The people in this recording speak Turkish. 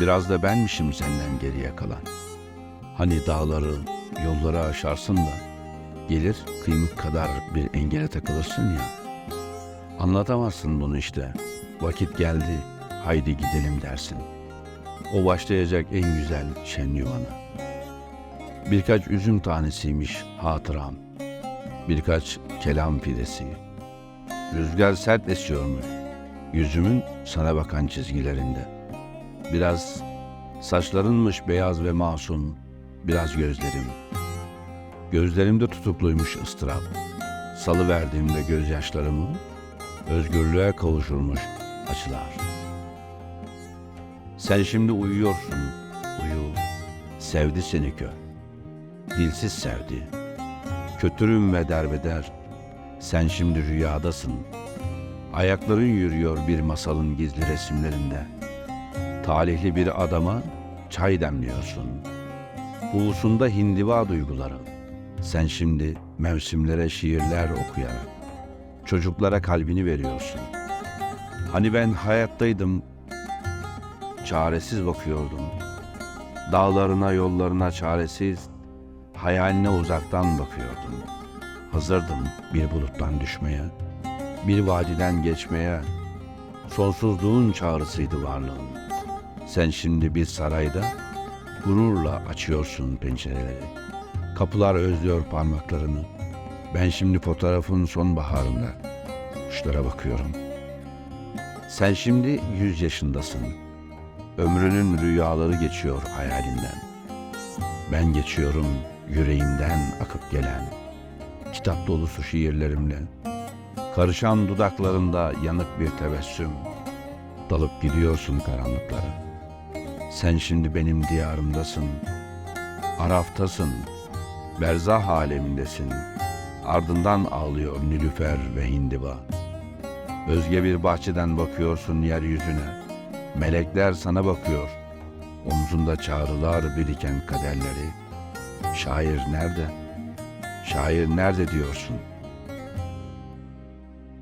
Biraz da benmişim senden geriye kalan. Hani dağları, yolları aşarsın da gelir kıymık kadar bir engele takılırsın ya. Anlatamazsın bunu işte. Vakit geldi, haydi gidelim dersin. O başlayacak en güzel şen yuvana. Birkaç üzüm tanesiymiş hatıram. Birkaç kelam pidesi. Rüzgar sert esiyormuş. Yüzümün sana bakan çizgilerinde. Biraz saçlarınmış beyaz ve masum. Biraz gözlerim. Gözlerimde tutukluymuş ıstırap. Salı verdiğimde gözyaşlarımı özgürlüğe kavuşurmuş açılar. Sen şimdi uyuyorsun, uyu. Sevdi seni kör. Dilsiz sevdi. Kötürüm ve derbeder. Sen şimdi rüyadasın. Ayakların yürüyor bir masalın gizli resimlerinde. Talihli bir adama çay demliyorsun. Buğusunda hindiva duyguları. Sen şimdi mevsimlere şiirler okuyarak çocuklara kalbini veriyorsun. Hani ben hayattaydım, çaresiz bakıyordum. Dağlarına, yollarına çaresiz, hayaline uzaktan bakıyordum. Hazırdım bir buluttan düşmeye, bir vadiden geçmeye. Sonsuzluğun çağrısıydı varlığın. Sen şimdi bir sarayda gururla açıyorsun pencereleri. Kapılar özlüyor parmaklarını. Ben şimdi fotoğrafın sonbaharında kuşlara bakıyorum. Sen şimdi yüz yaşındasın. Ömrünün rüyaları geçiyor hayalinden. Ben geçiyorum yüreğimden akıp gelen kitap dolusu şiirlerimle. Karışan dudaklarında yanık bir tebessüm. Dalıp gidiyorsun karanlıklara. Sen şimdi benim diyarımdasın. Araftasın. Berzah alemindesin. Ardından ağlıyor Nilüfer ve Hindiba. Özge bir bahçeden bakıyorsun yeryüzüne. Melekler sana bakıyor. Omzunda çağrılar biriken kaderleri. Şair nerede? Şair nerede diyorsun?